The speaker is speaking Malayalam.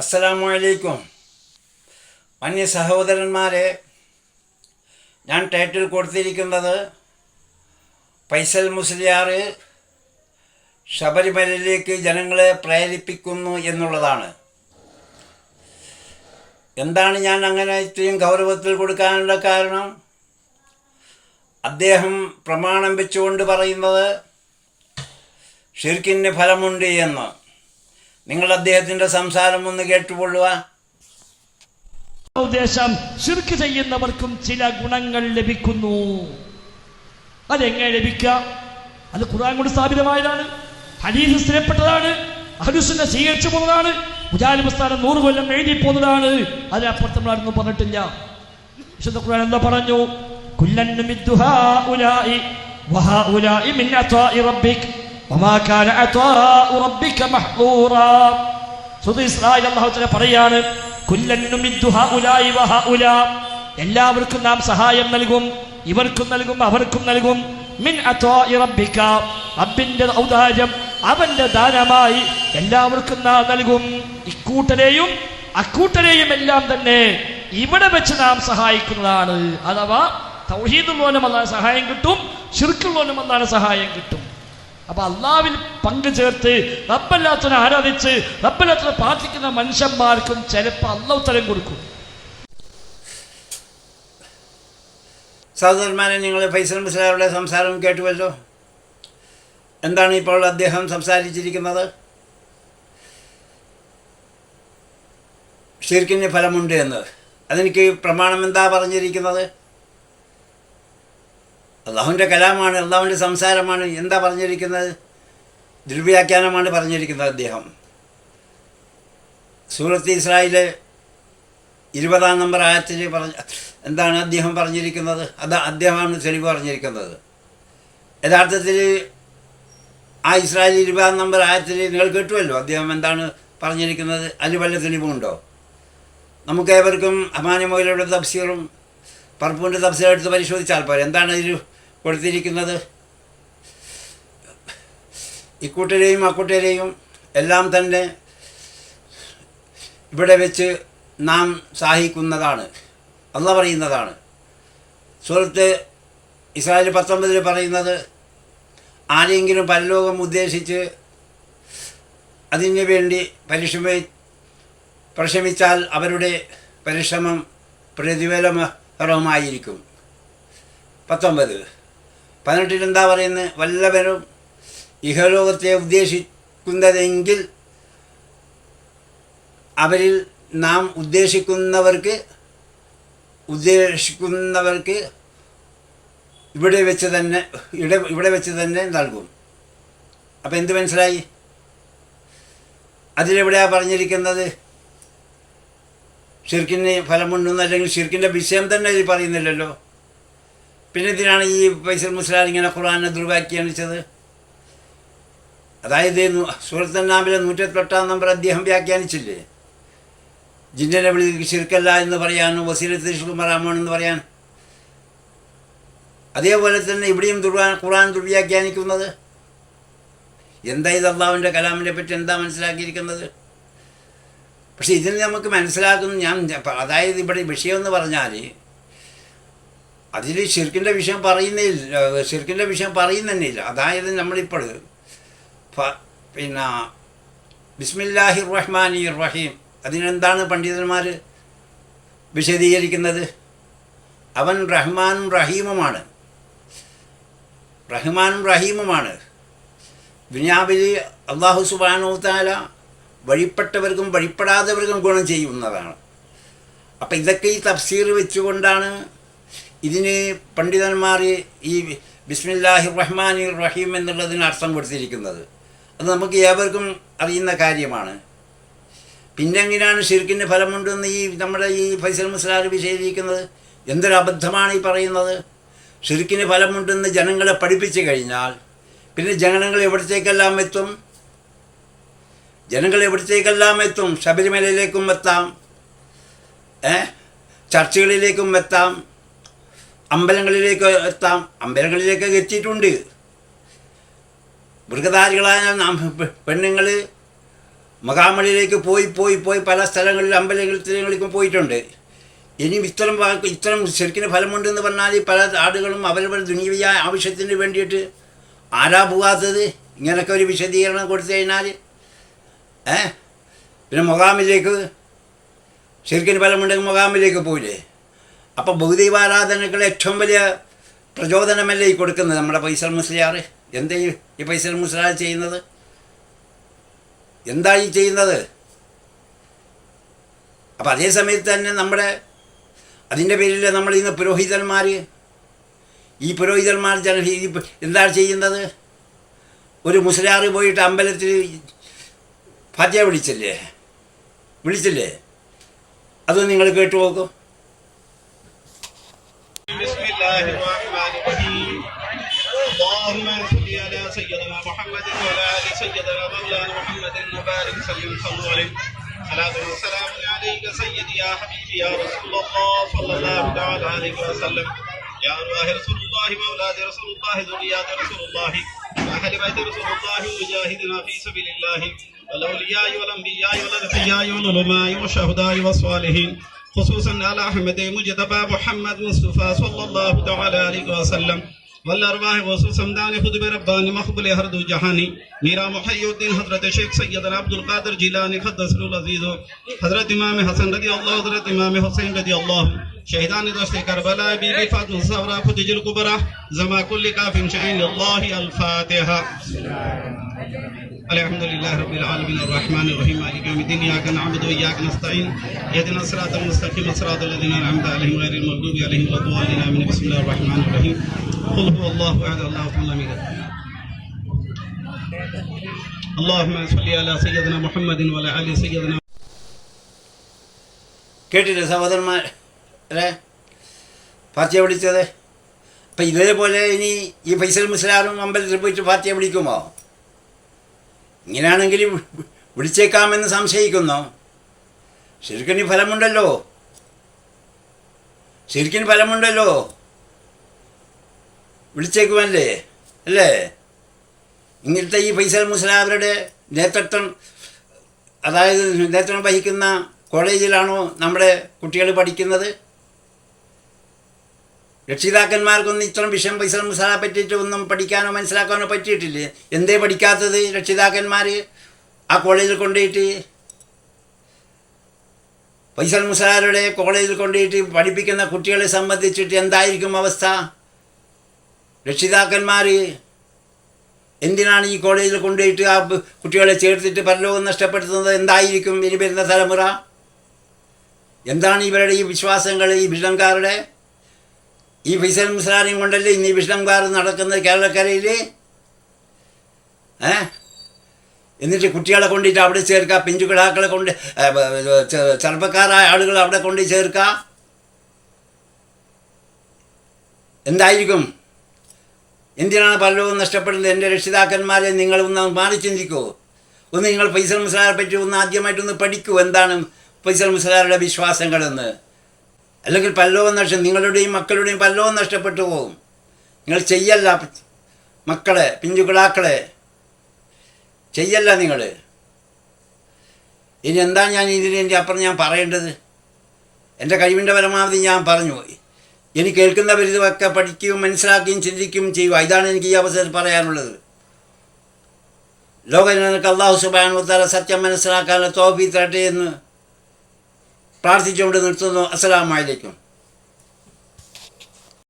അസ്സലാമലൈക്കും അന്യ സഹോദരന്മാരെ ഞാൻ ടൈറ്റിൽ കൊടുത്തിരിക്കുന്നത് പൈസൽ മുസ്ലിയാർ ശബരിമലയിലേക്ക് ജനങ്ങളെ പ്രേരിപ്പിക്കുന്നു എന്നുള്ളതാണ്. എന്താണ് ഞാൻ അങ്ങനെ ഇത്രയും ഗൗരവത്തിൽ കൊടുക്കാനുള്ള കാരണം? അദ്ദേഹം പ്രമാണം വെച്ചുകൊണ്ട് പറയുന്നത് ഷിർക്കിന് ഫലമുണ്ട് എന്ന്. നിങ്ങൾ അദ്ദേഹത്തിന്റെ സംസാരം ഒന്ന് കേട്ടുകൊള്ളുക. ഉദ്ദേശം ശിർക്ക് ചെയ്യുന്നവർക്കും ചില ഗുണങ്ങൾ ലഭിക്കുന്നു. അതെങ്ങനെ ലഭിക്കാം അത് ഖുർആൻ കൊണ്ട് സ്ഥാപിതമായതാണ്. ഹദീസ് സ്ഥിരപ്പെട്ടതാണ്. അഹുസുന്നെ സ്വീകരിച്ചു പോകുന്നതാണ്. മുജാലിബ് പ്രസ്ഥാനം നൂറ് കൊല്ലം എഴുതി പോകുന്നതാണ്. അതിനപ്പുറത്ത് നമ്മളായിരുന്നു പറഞ്ഞിട്ടില്ല. വിശുദ്ധ ഖുർആൻ എന്താ പറഞ്ഞു? കുല്ലൻ പറയാണ് എല്ലാവർക്കും നാം സഹായം നൽകും ഇവർക്കും നൽകും അവർക്കും നൽകും. മിൻ റബ്ബിന്റെ ഔദാര്യം അവന്റെ ദാനമായി എല്ലാവർക്കും നാം നൽകും. ഇക്കൂട്ടരെയും അക്കൂട്ടരെയും എല്ലാം തന്നെ ഇവിടെ വെച്ച് നാം സഹായിക്കുന്നതാണ്. അഥവാ തൗഹീദുള്ളവനും അല്ലാതെ സഹായം കിട്ടും ഷിർക്കുള്ളവനും അല്ലാതെ സഹായം കിട്ടും. അപ്പൊ അള്ളാവിൽ പങ്കു ചേർത്ത് റബ്ബല്ലാത്തനെ ആരാധിച്ച് റബ്ബല്ലാത്തനെ പ്രാർത്ഥിക്കുന്ന മനുഷ്യന്മാർക്കും ചിലപ്പോൾ അല്ല ഉത്തരം കൊടുക്കും. സഹോദരന്മാരെ നിങ്ങൾ ഫൈസൽ മുസ്ലാരുടെ സംസാരം കേട്ടുവല്ലോ? എന്താണ് ഇപ്പോൾ അദ്ദേഹം സംസാരിച്ചിരിക്കുന്നത്? ഷിർക്കിന് ഫലമുണ്ട് എന്ന്. അതെനിക്ക് പ്രമാണം എന്താ പറഞ്ഞിരിക്കുന്നത്? അള്ളാഹുവിന്റെ കലാമാണ് അള്ളാഹുവിന്റെ സംസാരമാണ്. എന്താ പറഞ്ഞിരിക്കുന്നത്? ദുർവ്യാഖ്യാനമാണ് പറഞ്ഞിരിക്കുന്നത് അദ്ദേഹം. സൂറത്ത് ഇസ്രായേൽ ഇരുപതാം നമ്പർ ആയത്തിൽ പറഞ്ഞ എന്താണ് അദ്ദേഹം പറഞ്ഞിരിക്കുന്നത്? അത് അദ്ദേഹമാണ് തെളിവ് പറഞ്ഞിരിക്കുന്നത്. യഥാർത്ഥത്തിൽ ആ ഇസ്രായേൽ ഇരുപതാം നമ്പർ ആയത്തിൽ നിങ്ങൾ കേട്ടുമല്ലോ അദ്ദേഹം എന്താണ് പറഞ്ഞിരിക്കുന്നത്? അതിൽ വല്ല തെളിവുണ്ടോ നമുക്ക് ഏവർക്കും അമാനമോയിലുള്ള തഫ്സീറും പറപ്പൂന്റെ തഫ്സീർ പരിശോധിച്ചാൽ പോരെ. എന്താണ് ഇതിൽ കൊടുത്തിരിക്കുന്നത്. ഇക്കൂട്ടരെയും അക്കൂട്ടരെയും എല്ലാം തന്നെ ഇവിടെ വെച്ച് നാം സഹായിക്കുന്നതാണ്. അല്ല പറയുന്നതാണ്. സുഹൃത്ത് ഇസ്രായേൽ പത്തൊമ്പതിൽ പറയുന്നത് ആരെങ്കിലും പരലോകം ഉദ്ദേശിച്ച് അതിനു വേണ്ടി പരിശ്രമ പരിശ്രമിച്ചാൽ അവരുടെ പരിശ്രമം പ്രതിഫലമഹരമായിരിക്കും പത്തൊമ്പത് പതിനെട്ടിൽ എന്താ പറയുന്നത്? വല്ലവരും ഇഹലോകത്തെ ഉദ്ദേശിക്കുന്നതെങ്കിൽ അവരിൽ നാം ഉദ്ദേശിക്കുന്നവർക്ക് ഉദ്ദേശിക്കുന്നവർക്ക് ഇവിടെ വെച്ച് തന്നെ ഇവിടെ ഇവിടെ വെച്ച് തന്നെ നൽകും. അപ്പം എന്ത് മനസ്സിലായി? അതിലെവിടെയാണ് പറഞ്ഞിരിക്കുന്നത്? ഷിർക്കിന് ഫലമുണ്ടെന്ന് അല്ലെങ്കിൽ ഷിർക്കിന്റെ വിഷയം തന്നെ ഇതിൽ പറയുന്നില്ലല്ലോ. പിന്നെ ഇതിനാണ് ഈ ഫൈസൽ മുസ്ലാൻ ഇങ്ങനെ ഖുർആാനെ വെച്ചത് അതായത് സൂറത്തന്നാമിലെ നൂറ്റെട്ടെട്ടാം നമ്പർ അദ്ദേഹം വ്യാഖ്യാനിച്ചില്ലേ? ജിന്നനെ വിളി ശിർക്കല്ല എന്ന് പറയാനും വസീലത്ത് റഹ്മാൻ എന്ന് പറയാൻ. അതേപോലെ തന്നെ ഇവിടെയും ദുർവാ ഖുറാൻ ദുർവ്യാഖ്യാനിക്കുന്നത്. എന്താ ഇത് അള്ളാവിന്റെ കലാമിനെ പറ്റി എന്താ മനസ്സിലാക്കിയിരിക്കുന്നത്? പക്ഷേ ഇതിൽ നമുക്ക് മനസ്സിലാക്കുന്ന. ഞാൻ അതായത് ഇവിടെ വിഷയം എന്ന് പറഞ്ഞാൽ അതിൽ ഷിർക്കിന്റെ വിഷയം പറയുന്നില്ല ഷിർക്കിന്റെ വിഷയം പറയുന്നില്ല. അതായത് നമ്മളിപ്പോൾ പിന്നെ ബിസ്മില്ലാഹി റഹ്മാനി റഹീം. അതിനെന്താണ് പണ്ഡിതന്മാർ വിശദീകരിക്കുന്നത്? അവൻ റഹ്മാനും റഹീമുമാണ്. റഹ്മാനും റഹീമുമാണ്. ദുനിയാവിൽ അള്ളാഹു സുബാനോ താല വഴിപ്പെട്ടവർക്കും വഴിപ്പെടാത്തവർക്കും ഗുണം ചെയ്യുന്നതാണ്. അപ്പം ഇതൊക്കെ ഈ തഫ്സീർ വെച്ചുകൊണ്ടാണ് ഇതിന് പണ്ഡിതന്മാർ ഈ ബിസ്മില്ലാഹി റഹ്മാൻ റഹീം എന്നുള്ളതിന് അർത്ഥം കൊടുത്തിരിക്കുന്നത്. അത് നമുക്ക് ഏവർക്കും അറിയുന്ന കാര്യമാണ്. പിന്നെ എങ്ങനെയാണ് ഷിർക്കിന് ഫലമുണ്ടെന്ന് ഈ നമ്മുടെ ഈ ഫൈസൽ മുസ്ലാർ വിശദീകരിക്കുന്നത് എന്തൊരു അബദ്ധമാണ് ഈ പറയുന്നത്? ഷിർക്കിന് ഫലമുണ്ടെന്ന് ജനങ്ങളെ പഠിപ്പിച്ചു കഴിഞ്ഞാൽ പിന്നെ ജനങ്ങൾ എവിടത്തേക്കെല്ലാം എത്തും? ജനങ്ങൾ എവിടത്തേക്കെല്ലാം എത്തും? ശബരിമലയിലേക്കും എത്താം. ചർച്ചുകളിലേക്കും എത്താം. അമ്പലങ്ങളിലേക്ക് എത്താം. അമ്പലങ്ങളിലേക്ക് എത്തിയിട്ടുണ്ട്. മൃഗധാരികളായ പെണ്ണുങ്ങൾ മകാമളിയിലേക്ക് പോയി പോയി പോയി പല സ്ഥലങ്ങളിൽ അമ്പലങ്ങളിലേക്കും പോയിട്ടുണ്ട്. ഇനി ഇത്തരം ഇത്തരം ശരിക്കിന് ഫലമുണ്ടെന്ന് പറഞ്ഞാൽ പല ആടുകളും അവരവരുടെ ദുനിയായ ആവശ്യത്തിന് വേണ്ടിയിട്ട് ആരാ പോകാത്തത്? ഇങ്ങനൊക്കെ ഒരു വിശദീകരണം കൊടുത്തു കഴിഞ്ഞാൽ ഏ? പിന്നെ മുഖാമിലേക്ക് ശരിക്കിന് ഫലമുണ്ടെങ്കിൽ മുഖാമിലേക്ക് പോയില്ലേ? അപ്പോൾ ബഹുദൈവാരാധനകൾ ഏറ്റവും വലിയ പ്രചോദനമല്ലേ ഈ കൊടുക്കുന്നത് നമ്മുടെ പൈസൽ മുസ്ലിയാർ എന്താ ഈ പൈസൽ മുസ്ലിയാർ ചെയ്യുന്നത്? എന്താ ഈ ചെയ്യുന്നത്? അപ്പം അതേ സമയത്ത് തന്നെ നമ്മുടെ അതിന്റെ പേരിൽ നമ്മൾ ഇന്ന് പുരോഹിതന്മാർ ഈ പുരോഹിതന്മാർ ചില എന്താണ് ചെയ്യുന്നത്? ഒരു മുസ്ലിയാർ പോയിട്ട് അമ്പലത്തിൽ ഫാത്തിയ വിളിച്ചില്ലേ? വിളിച്ചില്ലേ? അത് നിങ്ങൾ കേട്ടു നോക്കും. الله الرحمن الرحيم. اللهم صل على سيدنا محمد وعلى آل سيدنا مولانا محمد وبارك وسلم صلوا عليه صلاة وسلام عليك سيدي يا حبيبي يا رسول الله صلى الله تعالى عليه وسلم. يا أرواح رسول الله وأولاد رسول الله ذريات رسول الله وأهل بيت رسول الله وجاهدنا في سبيل الله. والأولياء والأنبياء والأتقياء والعلماء والشهداء والصالحين. خصوصا على احمد مجتبى محمد مصطفى صلى الله تعالى عليه وسلم. والارواح وصول سمدان خطب ربان مقبل ہر دو جہانی میرا محی الدین حضرت شیخ سیدنا عبد القادر جیلانی قدس العزیز حضرت امام حسن رضی اللہ حضرت امام حسین رضی اللہ شہیدان دوست کربلا، بی بی فاطمہ الزہرا خدیجہ الکبرى زما کل کافم شعین اللہ الفاتحہ الحمد لله رب العالمين الرحمن الرحيم مالك يوم الدين اياك نعبد واياك نستعين اهدنا الصراط المستقيم صراط الذين انعمت عليهم غير المغضوب عليهم ولا الضالين امين بسم الله الرحمن الرحيم قل هو الله احد الله الصمد لم يلد اللهم صل على سيدنا محمد وعلى ال سيدنا കേട്ടില്ലേ സഹോദരന്മാർ അല്ലേ ഫാത്തിയ വിളിച്ചത് അപ്പം ഇതേപോലെ ഇനി ഈ ഫൈസൽ മുസ്ലാറും അമ്പലത്തിൽ പോയിട്ട് ഫാത്തിയ വിളിക്കുമോ ഇങ്ങനെയാണെങ്കിൽ വിളിച്ചേക്കാമെന്ന് സംശയിക്കുന്നു. ശരിക്കും ഫലമുണ്ടല്ലോ. ശരിക്കും ഫലമുണ്ടല്ലോ. വിളിച്ചേക്കുമല്ലേ അല്ലേ? ഇങ്ങനത്തെ ഈ ഫൈസൽ മുസ്ലാവരുടെ നേതൃത്വം അതായത് നേതൃത്വം വഹിക്കുന്ന കോളേജിലാണോ നമ്മുടെ കുട്ടികൾ പഠിക്കുന്നത്? രക്ഷിതാക്കന്മാർക്കൊന്നും ഇത്തരം വിഷം പൈസ മുസാല പറ്റിയിട്ട് ഒന്നും പഠിക്കാനോ മനസ്സിലാക്കാനോ പറ്റിയിട്ടില്ലേ? എന്തേ പഠിക്കാത്തത് രക്ഷിതാക്കന്മാർ ആ കോളേജിൽ കൊണ്ടുപോയിട്ട്? ഫൈസൽ മുസാരയുടെ കോളേജിൽ കൊണ്ടുപോയിട്ട് പഠിപ്പിക്കുന്ന കുട്ടികളെ സംബന്ധിച്ചിട്ട് എന്തായിരിക്കും അവസ്ഥ? രക്ഷിതാക്കന്മാർ എന്തിനാണ് ഈ കോളേജിൽ കൊണ്ടുപോയിട്ട് ആ കുട്ടികളെ ചേർത്തിട്ട് പരലോകം നഷ്ടപ്പെടുത്തുന്നത്? എന്തായിരിക്കും ഇനി വരുന്ന തലമുറ? എന്താണ് ഇവരുടെ ഈ വിശ്വാസങ്ങൾ ഈ വിഷ്ണംകാരുടെ ഈ ഫൈസൽ മുസ്ലാനെയും കൊണ്ടല്ലേ ഇന്ന് ഈ വിഷ്ണംകാർ നടക്കുന്നത് കേരളക്കരയിൽ ഏ? എന്നിട്ട് കുട്ടികളെ കൊണ്ടിട്ട് അവിടെ ചേർക്കുക പിഞ്ചുകിടാക്കളെ കൊണ്ട് ചെറുപ്പക്കാരായ ആളുകൾ അവിടെ കൊണ്ട് ചേർക്ക? എന്തായിരിക്കും? എന്തിനാണ് പലരും നഷ്ടപ്പെടുന്നത്? എന്റെ രക്ഷിതാക്കന്മാരെ നിങ്ങൾ ഒന്ന് മാറി ചിന്തിക്കൂ. ഒന്ന് നിങ്ങൾ ഫൈസൽ മുസ്ലാറെ പറ്റി ഒന്ന് ആദ്യമായിട്ടൊന്ന് പഠിക്കൂ. എന്താണ് ഫൈസൽ മുസ്ലാറുടെ വിശ്വാസങ്ങളെന്ന്? അല്ലെങ്കിൽ പല്ലവും നഷ്ടം നിങ്ങളുടെയും മക്കളുടെയും പല്ലവും നഷ്ടപ്പെട്ടു പോകും നിങ്ങൾ ചെയ്യല്ല മക്കളെ പിഞ്ചുകിടാക്കളെ ചെയ്യല്ല നിങ്ങൾ. ഇനി എന്താ ഞാൻ ഇതിന് എന്റെ അപ്പുറം ഞാൻ പറയേണ്ടത്? എന്റെ കഴിവിന്റെ പരമാവധി ഞാൻ പറഞ്ഞു. ഇനി കേൾക്കുന്നവരിതൊക്കെ പഠിക്കുകയും മനസ്സിലാക്കുകയും ചിന്തിക്കുകയും ചെയ്യുക. ഇതാണ് എനിക്ക് ഈ അവസരത്തിൽ പറയാനുള്ളത്. ലോകജനങ്ങൾക്ക് അള്ളാഹു സുബാൻ മുത്താല സത്യം മനസ്സിലാക്കാനുള്ള തോഫി തരട്ടെ എന്ന് പ്രാർത്ഥിച്ചുകൊണ്ട് നിർത്തുന്നു. അസ്സലാമലൈക്കും